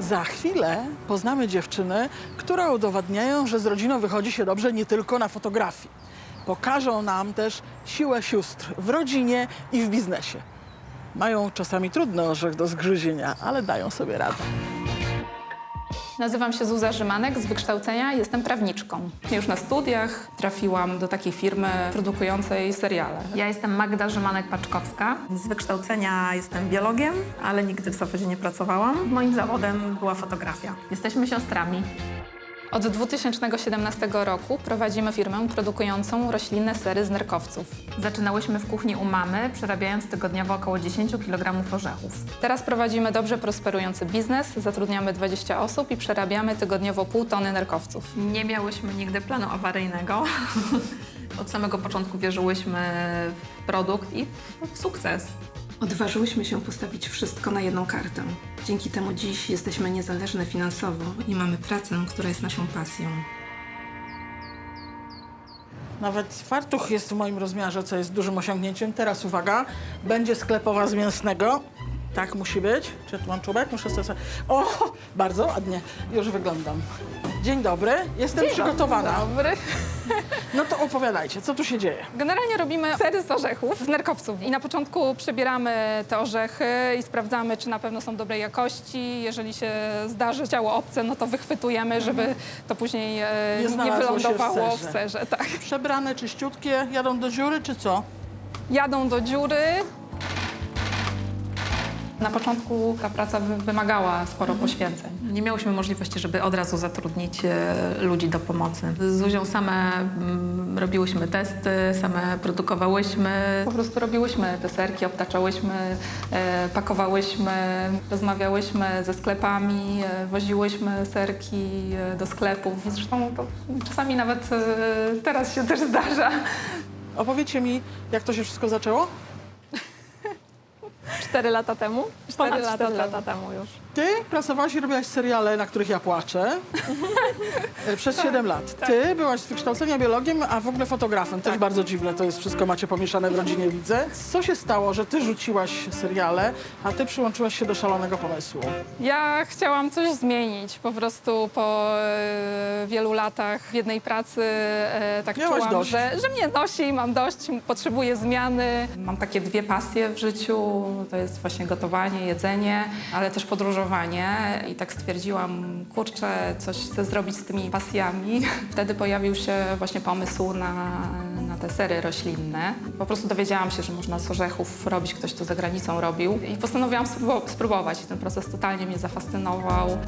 Za chwilę poznamy dziewczyny, które udowadniają, że z rodziną wychodzi się dobrze nie tylko na fotografii. Pokażą nam też siłę sióstr w rodzinie i w biznesie. Mają czasami trudny orzech do zgryzienia, ale dają sobie radę. Nazywam się Zuza Rzymanek, z wykształcenia jestem prawniczką. Już na studiach trafiłam do takiej firmy produkującej seriale. Ja jestem Magda Rzymanek-Paczkowska. Z wykształcenia jestem biologiem, ale nigdy w zawodzie nie pracowałam. Moim zawodem była fotografia. Jesteśmy siostrami. Od 2017 roku prowadzimy firmę produkującą roślinne sery z nerkowców. Zaczynałyśmy w kuchni u mamy, przerabiając tygodniowo około 10 kg orzechów. Teraz prowadzimy dobrze prosperujący biznes, zatrudniamy 20 osób i przerabiamy tygodniowo pół tony nerkowców. Nie miałyśmy nigdy planu awaryjnego. Od samego początku wierzyłyśmy w produkt i w sukces. Odważyłyśmy się postawić wszystko na jedną kartę. Dzięki temu dziś jesteśmy niezależne finansowo i mamy pracę, która jest naszą pasją. Nawet fartuch jest w moim rozmiarze, co jest dużym osiągnięciem. Teraz uwaga, będzie sklepowa z mięsnego. Tak musi być. Czy tu mam czubek? Muszę sobie... O, bardzo ładnie. Już wyglądam. Dzień dobry, jestem przygotowana. Dobry. No to opowiadajcie, co tu się dzieje? Generalnie robimy sery z orzechów, z nerkowców. I na początku przebieramy te orzechy i sprawdzamy, czy na pewno są dobrej jakości. Jeżeli się zdarzy ciało obce, no to wychwytujemy, żeby to później e, Nie nie, znalazło się w wylądowało w serze. serze. Tak. Przebrane, czyściutkie, jadą do dziury, czy co? Jadą do dziury. Na początku ta praca wy- wymagała sporo poświęceń. Nie miałyśmy możliwości, żeby od razu zatrudnić e, ludzi do pomocy. Z Zuzią same mm, robiłyśmy testy, same produkowałyśmy. Po prostu robiłyśmy te serki, obtaczałyśmy, e, pakowałyśmy, rozmawiałyśmy ze sklepami, e, woziłyśmy serki do sklepów. Zresztą to czasami nawet teraz się też zdarza. Opowiedzcie mi, jak to się wszystko zaczęło? Cztery lata temu? Ponad Cztery 4 lata lata temu już. Ty pracowałaś i robiłaś seriale, na których ja płaczę. E, Przez Tak, 7 lat. Ty byłaś z wykształcenia biologiem, a w ogóle fotografem. Tak. Też bardzo dziwne, to jest wszystko macie pomieszane w rodzinie, widzę. Co się stało, że ty rzuciłaś seriale, a ty przyłączyłaś się do szalonego pomysłu? Ja chciałam coś zmienić. Po prostu po e, wielu latach w jednej pracy e, tak Miałaś czułam, dość. że, że mnie nosi, mam dość, potrzebuję zmiany. Mam takie dwie pasje w życiu. To jest właśnie gotowanie, jedzenie, ale też podróżowanie. I tak stwierdziłam, kurczę, coś chcę zrobić z tymi pasjami. Wtedy pojawił się właśnie pomysł na, na te sery roślinne. Po prostu dowiedziałam się, że można z orzechów robić, ktoś to za granicą robił. I postanowiłam spróbować. Ten proces totalnie mnie zafascynował.